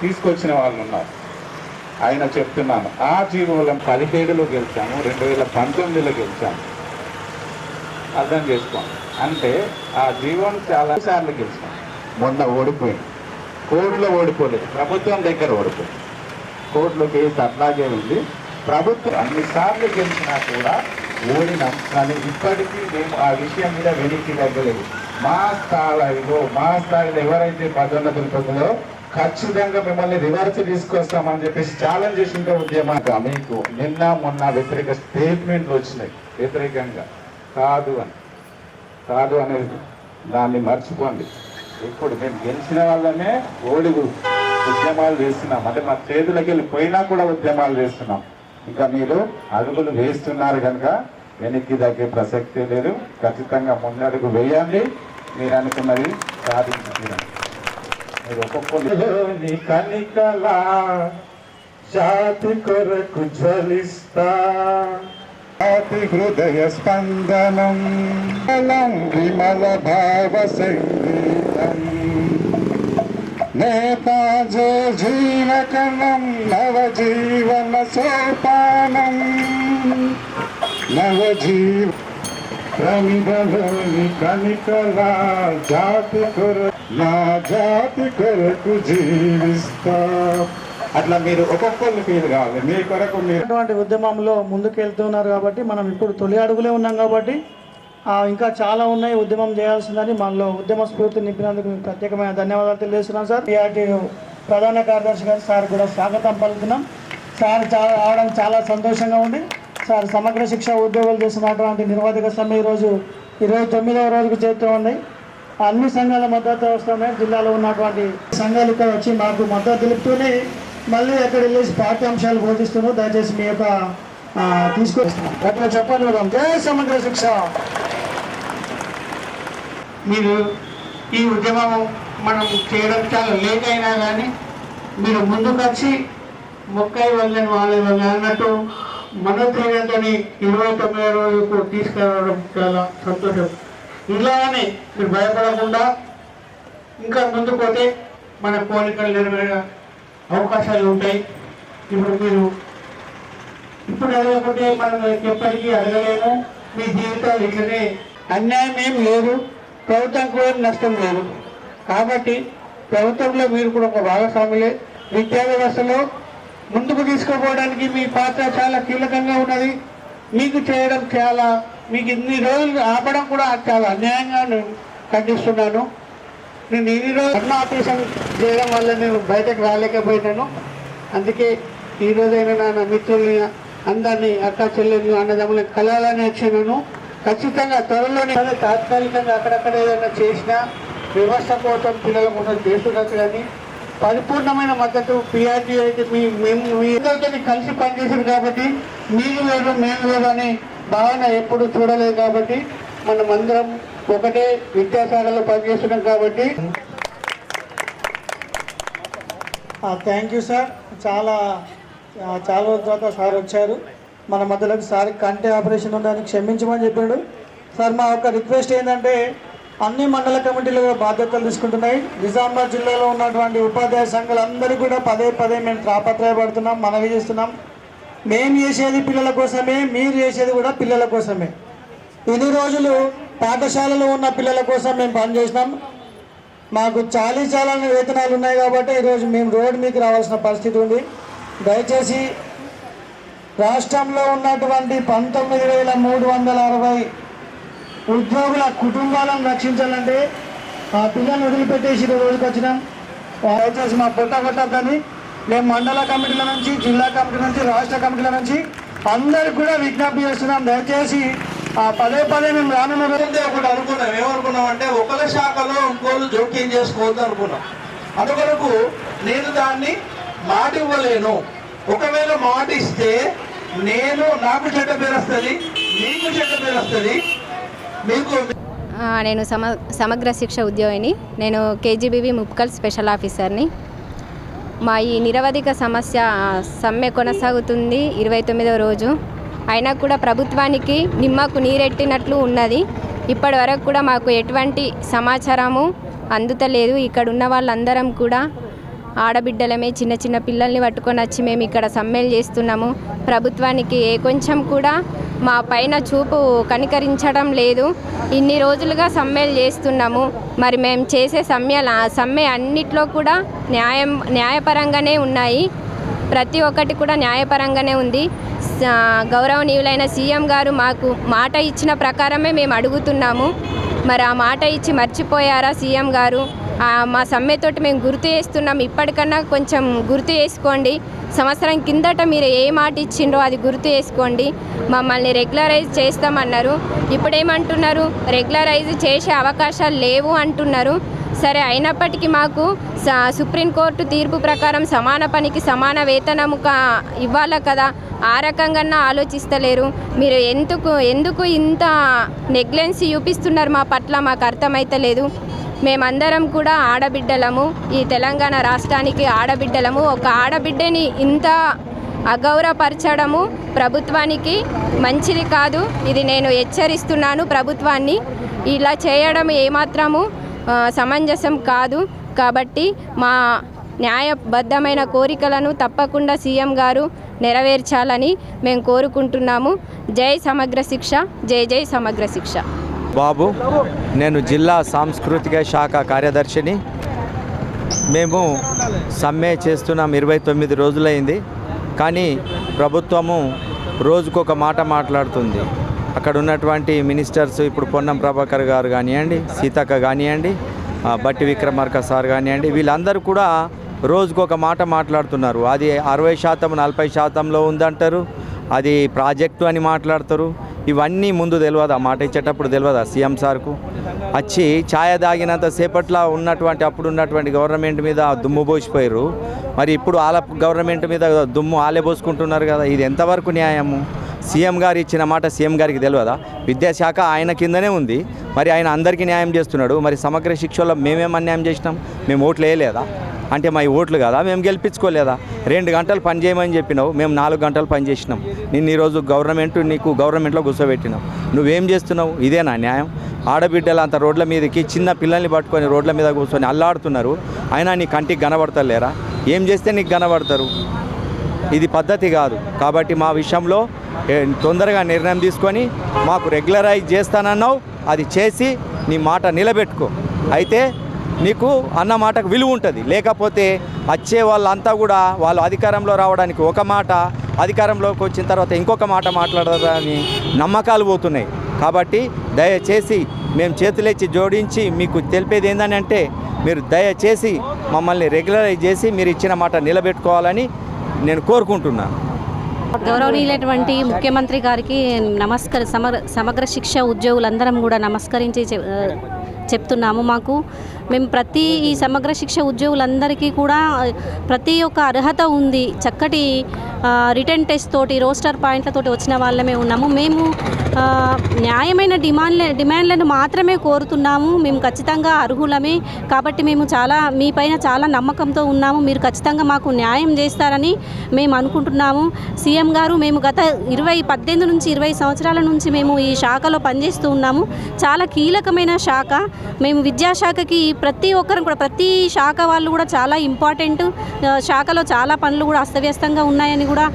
తీసుకొచ్చిన వాళ్ళు ఉన్నారు. ఆయన చెప్తున్నాను ఆ జీవోలను పదిహేడులో గెలిచాము రెండు వేల పంతొమ్మిదిలో గెలిచాము. అర్థం చేసుకోండి. అంటే ఆ జీవం చాలా సార్లు గెలిచాం. మొన్న ఓడిపోయింది కోర్టులో ఓడిపోలేదు. ప్రభుత్వం దగ్గర ఓడిపోయింది కోర్టులో కేసు అట్లాగే ఉంది. ప్రభుత్వం అన్నిసార్లు గెలిచినా కూడా ఓడినాం. కానీ ఇప్పటికీ మేము ఆ విషయం మీద వెనక్కి తగ్గలేదు. మా స్థాయిలో మా స్థాయిలో ఎవరైతే పదోన్నతులు పొందో ఖచ్చితంగా మిమ్మల్ని రివర్స్ తీసుకొస్తామని చెప్పేసి ఛాలెంజ్ చేసింటే ఉద్యమంగా మీకు. నిన్న మొన్న వ్యతిరేక స్టేట్మెంట్లు వచ్చినాయి. వ్యతిరేకంగా. కాదు అని. కాదు అనేది దాన్ని మర్చిపోండి. ఇప్పుడు మేము గెలిచిన వాళ్ళనే ఓడి ఉద్యమాలు చేస్తున్నాం. అంటే మా చేతులకి వెళ్ళిపోయినా కూడా ఉద్యమాలు చేస్తున్నాం. ఇంకా మీరు అడుగులు వేస్తున్నారు కనుక వెనక్కి తగ్గే ప్రసక్తే లేదు. ఖచ్చితంగా ముందడుగు వేయండి. మీరు అనుకున్నది సాధించుకున్నాం మీరు కనికలా జాతి కొరకు జ్వలిస్తా. జాతి హృదయ స్పందనం బలం విమల భావ సంగీతం. నేతాజో జీవకణం నవజీవన సోపానం. నవజీవ ప్రమిదలోని కనికలా జాతి కొరకు నా జాతి కొరకు జీవిస్తా. అట్లా మీరు ఒక్కొక్కరు ఫీల్ కావాలి. మీ కొరకు మీరు అటువంటి ఉద్యమంలో ముందుకు వెళ్తున్నారు కాబట్టి మనం ఇప్పుడు తొలి అడుగులే ఉన్నాం కాబట్టి ఇంకా చాలా ఉన్నాయి ఉద్యమం చేయాల్సిందని మనలో ఉద్యమ స్ఫూర్తి నింపినందుకు మీకు ప్రత్యేకమైన ధన్యవాదాలు తెలియజేస్తున్నాం సార్. ఈఆర్టీ ప్రధాన కార్యదర్శి గారు సార్ కూడా స్వాగతం పలుకుతున్నాం. సార్ చాలా రావడం చాలా సంతోషంగా ఉంది. సార్ సమగ్ర శిక్ష ఉద్యోగులు చేసినటువంటి నిర్వాధిక సమ్మె ఈరోజు ఇరవై తొమ్మిదవ రోజుకు చేరుతూ ఉన్నాయి అన్ని సంఘాల మద్దతు అవసరమే జిల్లాలో ఉన్నటువంటి సంఘాలు ఇక్కడ వచ్చి మాకు మద్దతు తెలుపుతూనే మళ్ళీ అక్కడ వెళ్ళేసి పాఠ్యాంశాలు బోధిస్తున్నాం దయచేసి మీ యొక్క తీసుకొస్తున్నాం అట్లా చెప్పండి మేడం. జయ సమగ్ర శిక్ష. మీరు ఈ ఉద్యమం మనం చేయడం చాలా లేట్ అయినా కానీ మీరు ముందుకు వచ్చి మొక్కై వాళ్ళని వాళ్ళ వల్ల అన్నట్టు మనోధైర్యంతో ఇరవై తొమ్మిదో రోజుకు తీసుకురావడం చాలా సంతోషం. ఇలానే మీరు భయపడకుండా ఇంకా ముందుకు పోతే మన కోరికలు నెరవేరే అవకాశాలు ఉంటాయి. ఇప్పుడు మీరు ఇప్పుడు అడగకుంటే మనం ఎప్పటికీ అడగలేము మీ జీవితాలు ఇట్లనే అన్యాయం ఏం లేదు. ప్రభుత్వం కూడా నష్టం లేదు. కాబట్టి ప్రభుత్వంలో మీరు కూడా ఒక భాగస్వాములే. విద్యా వ్యవస్థలో ముందుకు తీసుకుపోవడానికి మీ పాత్ర చాలా కీలకంగా ఉన్నది. మీకు చేయడం చాలా మీకు ఇన్ని రోజులు ఆపడం కూడా చాలా అన్యాయంగా నేను ఖండిస్తున్నాను. నేను ఇన్ని రోజులు కర్ణ ఆపరేషన్ చేయడం వల్ల నేను బయటకు రాలేకపోయినాను. అందుకే ఈ రోజైనా నా మిత్రుల్ని అందరినీ అక్క చెల్లెలు అన్నదమ్ములని కలాలని వచ్చినాను. ఖచ్చితంగా త్వరలోనే అదే తాత్కాలికంగా అక్కడక్కడ ఏదైనా చేసినా వ్యవస్థ కోసం పిల్లల కోసం చేస్తున్నట్టు కానీ పరిపూర్ణమైన మద్దతు పిఆర్టీ అయితే మీ మేము మీ అందరితో కలిసి పనిచేసారు కాబట్టి మీరు వేరు మేము వేరు అని భావన ఎప్పుడు చూడలేదు కాబట్టి మనం అందరం ఒకటే విద్యాశాఖలో పనిచేస్తున్నాం కాబట్టి. థ్యాంక్ యూ సార్ చాలా చాలా రోజుల తర్వాత సార్ వచ్చారు. మన మధ్యలోకి సార్ కంటే ఆపరేషన్ ఉండడానికి క్షమించమని చెప్పాడు. సార్ మా యొక్క రిక్వెస్ట్ ఏంటంటే అన్ని మండల కమిటీలు కూడా బాధ్యతలు తీసుకుంటున్నాయి. నిజామాబాద్ జిల్లాలో ఉన్నటువంటి ఉపాధ్యాయ సంఘాలందరూ కూడా పదే పదే మేము త్రాపత్రయపడుతున్నాం మనవి చేస్తున్నాం. మేము చేసేది పిల్లల కోసమే మీరు చేసేది కూడా పిల్లల కోసమే. ఇన్ని రోజులు పాఠశాలలో ఉన్న పిల్లల కోసం మేము పనిచేసినాం మాకు చాలీ చాలా వేతనాలు ఉన్నాయి కాబట్టి ఈరోజు మేము రోడ్డు మీకు రావాల్సిన పరిస్థితి ఉంది. దయచేసి రాష్ట్రంలో ఉన్నటువంటి పంతొమ్మిది వేల మూడు వందల అరవై ఉద్యోగుల కుటుంబాలను రక్షించాలంటే ఆ పిల్లల్ని వదిలిపెట్టేసి రోజుకి వచ్చినాం. దయచేసి మా పొట్ట కొట్టద్దని మేము మండల కమిటీల నుంచి జిల్లా కమిటీ నుంచి రాష్ట్ర కమిటీల నుంచి అందరికి కూడా విజ్ఞప్తి చేస్తున్నాం. దయచేసి ఆ పదే పదే మేము రానున్న రోజు ఒకటి అనుకున్నాం. ఏమనుకున్నాం అంటే ఒకళ్ళ శాఖలో ఇంకోళ్ళు జోక్యం చేసుకోవద్దు అనుకున్నాం. అందుకొరకు నేను దాన్ని మాట ఇవ్వలేను ఒకవేళ మాట ఇస్తే నేను నాకు చెడ్డ పేరు వస్తుంది మీకు చెడ్డ పేరు వస్తుంది మీకు ఆ, నేను సమ సమగ్ర శిక్ష ఉద్యోగిని. నేను కేజీబీవీ ముప్కల్ స్పెషల్ ఆఫీసర్ని. మా ఈ నిరవధిక సమస్య సమ్మె కొనసాగుతుంది ఇరవై తొమ్మిదవ రోజు. అయినా కూడా ప్రభుత్వానికి నిమ్మకు నీరెట్టినట్లు ఉన్నది. ఇప్పటి వరకు కూడా మాకు ఎటువంటి సమాచారము అందుతలేదు. ఇక్కడ ఉన్న వాళ్ళందరం కూడా ఆడబిడ్డలమే చిన్న చిన్న పిల్లల్ని పట్టుకొని వచ్చి మేము ఇక్కడ సమ్మెలు చేస్తున్నాము. ప్రభుత్వానికి ఏ కొంచెం కూడా మా పైన చూపు కనికరించడం లేదు. ఇన్ని రోజులుగా సమ్మెలు చేస్తున్నాము. మరి మేము చేసే సమ్మెల సమ్మె అన్నిట్లో కూడా న్యాయం న్యాయపరంగానే ఉన్నాయి. ప్రతి ఒక్కటి కూడా న్యాయపరంగానే ఉంది. గౌరవనీయులైన సీఎం గారు మాకు మాట ఇచ్చిన ప్రకారమే మేము అడుగుతున్నాము. మరి ఆ మాట ఇచ్చి మర్చిపోయారా సీఎం గారు? మా సమ్మెతోటి మేము గుర్తు చేస్తున్నాం. ఇప్పటికన్నా కొంచెం గుర్తు చేసుకోండి. సంవత్సరం కిందట మీరు ఏ మాట ఇచ్చిండ్రో అది గుర్తు చేసుకోండి. మమ్మల్ని రెగ్యులరైజ్ చేస్తామన్నారు. ఇప్పుడేమంటున్నారు? రెగ్యులరైజ్ చేసే అవకాశాలు లేవు అంటున్నారు. సరే అయినప్పటికీ మాకు స- సుప్రీంకోర్టు తీర్పు ప్రకారం సమాన పనికి సమాన వేతనము కా ఇవ్వాలి కదా? ఆ రకంగా ఆలోచిస్తలేరు. మీరు ఎందుకు ఎందుకు ఇంత నెగ్లెన్సీ చూపిస్తున్నారు మా పట్ల? మాకు అర్థమైతలేదు. మేమందరం కూడా ఆడబిడ్డలము. ఈ తెలంగాణ రాష్ట్రానికి ఆడబిడ్డలము. ఒక ఆడబిడ్డని ఇంత అగౌరవపరచడము ప్రభుత్వానికి మంచిది కాదు. ఇది నేను హెచ్చరిస్తున్నాను ప్రభుత్వాన్ని. ఇలా చేయడం ఏమాత్రము సమంజసం కాదు. కాబట్టి మా న్యాయబద్ధమైన కోరికలను తప్పకుండా సీఎం గారు నెరవేర్చాలని మేము కోరుకుంటున్నాము. జై సమగ్ర శిక్ష. జై జై సమగ్ర శిక్ష. బాబు నేను జిల్లా సాంస్కృతిక శాఖ కార్యదర్శిని. మేము సమ్మె చేస్తున్నాం ఇరవై తొమ్మిది రోజులైంది. కానీ ప్రభుత్వము రోజుకొక మాట మాట్లాడుతుంది. అక్కడ ఉన్నటువంటి మినిస్టర్స్ ఇప్పుడు పొన్నం ప్రభాకర్ గారు కానివ్వండి సీతక్క కానివ్వండి బట్టి విక్రమార్క సార్ కానివ్వండి వీళ్ళందరూ కూడా రోజుకొక మాట మాట్లాడుతున్నారు. అది అరవై శాతం నలభై శాతంలో ఉందంటారు. అది ప్రాజెక్టు అని మాట్లాడతారు. ఇవన్నీ ముందు తెలియదు ఆ మాట ఇచ్చేటప్పుడు తెలియదా సీఎం సార్కు. వచ్చి ఛాయ దాగినంత సేపట్లో ఉన్నటువంటి అప్పుడు ఉన్నటువంటి గవర్నమెంట్ మీద దుమ్ము పోసిపోయారు మరి ఇప్పుడు వాళ్ళ గవర్నమెంట్ మీద దుమ్ము ఆలే పోసుకుంటున్నారు కదా ఇది ఎంతవరకు న్యాయము? సీఎం గారు ఇచ్చిన మాట సీఎం గారికి తెలియదా విద్యాశాఖ ఆయన కిందనే ఉంది. మరి ఆయన అందరికీ న్యాయం చేస్తున్నాడు. మరి సమగ్ర శిక్షలో మేమేం అన్యాయం చేసినాం? మేము ఓట్లు వేయలేదా? అంటే మా ఓట్లు కదా? మేము గెలిపించుకోలేదా? రెండు గంటలు పని చేయమని చెప్పినావు మేము నాలుగు గంటలు పని చేసినాం. నిన్న ఈరోజు గవర్నమెంట్ నీకు గవర్నమెంట్లో కూర్చోబెట్టినావు నువ్వేం చేస్తున్నావు? ఇదేనా న్యాయం? ఆడబిడ్డలు అంత రోడ్ల మీదకి చిన్న పిల్లల్ని పట్టుకొని రోడ్ల మీద కూర్చొని అల్లాడుతున్నారు. అయినా నీ కంటికి కనబడతలేరా? ఏం చేస్తే నీకు కనబడతారు? ఇది పద్ధతి కాదు. కాబట్టి మా విషయంలో తొందరగా నిర్ణయం తీసుకొని మాకు రెగ్యులరైజ్ చేస్తానన్నావు అది చేసి నీ మాట నిలబెట్టుకో. అయితే నీకు అన్న మాటకు విలువ ఉంటుంది. లేకపోతే వచ్చే వాళ్ళంతా కూడా వాళ్ళు అధికారంలో రావడానికి ఒక మాట అధికారంలోకి వచ్చిన తర్వాత ఇంకొక మాట మాట్లాడదని నమ్మకాలు పోతున్నాయి. కాబట్టి దయచేసి మేము చేతులెచ్చి జోడించి మీకు తెలిపేది ఏంటని అంటే మీరు దయచేసి మమ్మల్ని రెగ్యులరైజ్ చేసి మీరు ఇచ్చిన మాట నిలబెట్టుకోవాలని నేను కోరుకుంటున్నాను. గౌరవనీయులైనటువంటి ముఖ్యమంత్రి గారికి నమస్కర సమగ్ర సమగ్ర శిక్ష ఉద్యోగులందరం కూడా నమస్కరించి చెప్తున్నాము మాకు. మేము ప్రతి ఈ సమగ్ర శిక్ష ఉద్యోగులందరికీ కూడా ప్రతి ఒక్క అర్హత ఉంది. చక్కటి రిటర్న్ టెస్ట్ తోటి రోస్టర్ పాయింట్లతోటి వచ్చిన వాళ్ళమే ఉన్నాము. మేము న్యాయమైన డిమాండ్ల డిమాండ్లను మాత్రమే కోరుతున్నాము. మేము ఖచ్చితంగా అర్హులమే. కాబట్టి మేము చాలా మీ పైన చాలా నమ్మకంతో ఉన్నాము. మీరు ఖచ్చితంగా మాకు న్యాయం చేస్తారని మేము అనుకుంటున్నాము. సీఎం గారు మేము గత ఇరవై పద్దెనిమిది నుంచి ఇరవై సంవత్సరాల నుంచి మేము ఈ శాఖలో పనిచేస్తూ ఉన్నాము. చాలా కీలకమైన శాఖ. మేము విద్యాశాఖకి ప్రతి ఒక్కరు కూడా ప్రతి శాఖ వాళ్ళు కూడా చాలా ఇంపార్టెంట్ శాఖలో చాలా పనులు కూడా అస్తవ్యస్తంగా ఉన్నాయని కూడా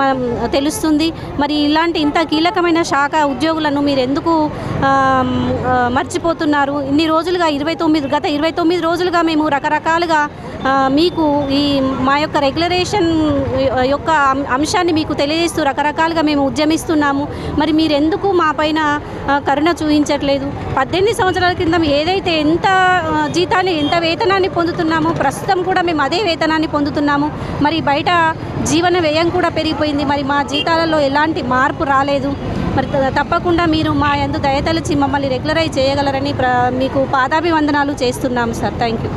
మనం తెలుస్తుంది. మరి ఇలాంటి ఇంత కీలకమైన శాఖ ఉద్యోగులను మీరు ఎందుకు మర్చిపోతున్నారు? ఇన్ని రోజులుగా ఇరవై తొమ్మిది గత ఇరవై తొమ్మిది రోజులుగా మేము రకరకాలుగా మీకు ఈ మా యొక్క రెగ్యులరేషన్ యొక్క అం- అంశాన్ని మీకు తెలియజేస్తూ రకరకాలుగా మేము ఉద్యమిస్తున్నాము. మరి మీరు ఎందుకు మా పైన కరుణ చూపించట్లేదు? పద్దెనిమిది సంవత్సరాల క్రితం ఏదైతే ఎంత జీతాన్ని ఎంత వేతనాన్ని పొందుతున్నామో ప్రస్తుతం కూడా మేము అదే వేతనాన్ని పొందుతున్నాము. మరి బయట జీవన వ్యయం కూడా పెరిగిపోయింది. మరి మా జీతాలలో ఎలాంటి మార్పు రాలేదు. మరి త- తప్పకుండా మీరు మా ఎందు దయతలిచి మమ్మల్ని రెగ్యులరైజ్ చేయగలరని ప్ర మీకు పాదాభివందనాలు చేస్తున్నాము సార్. Thank you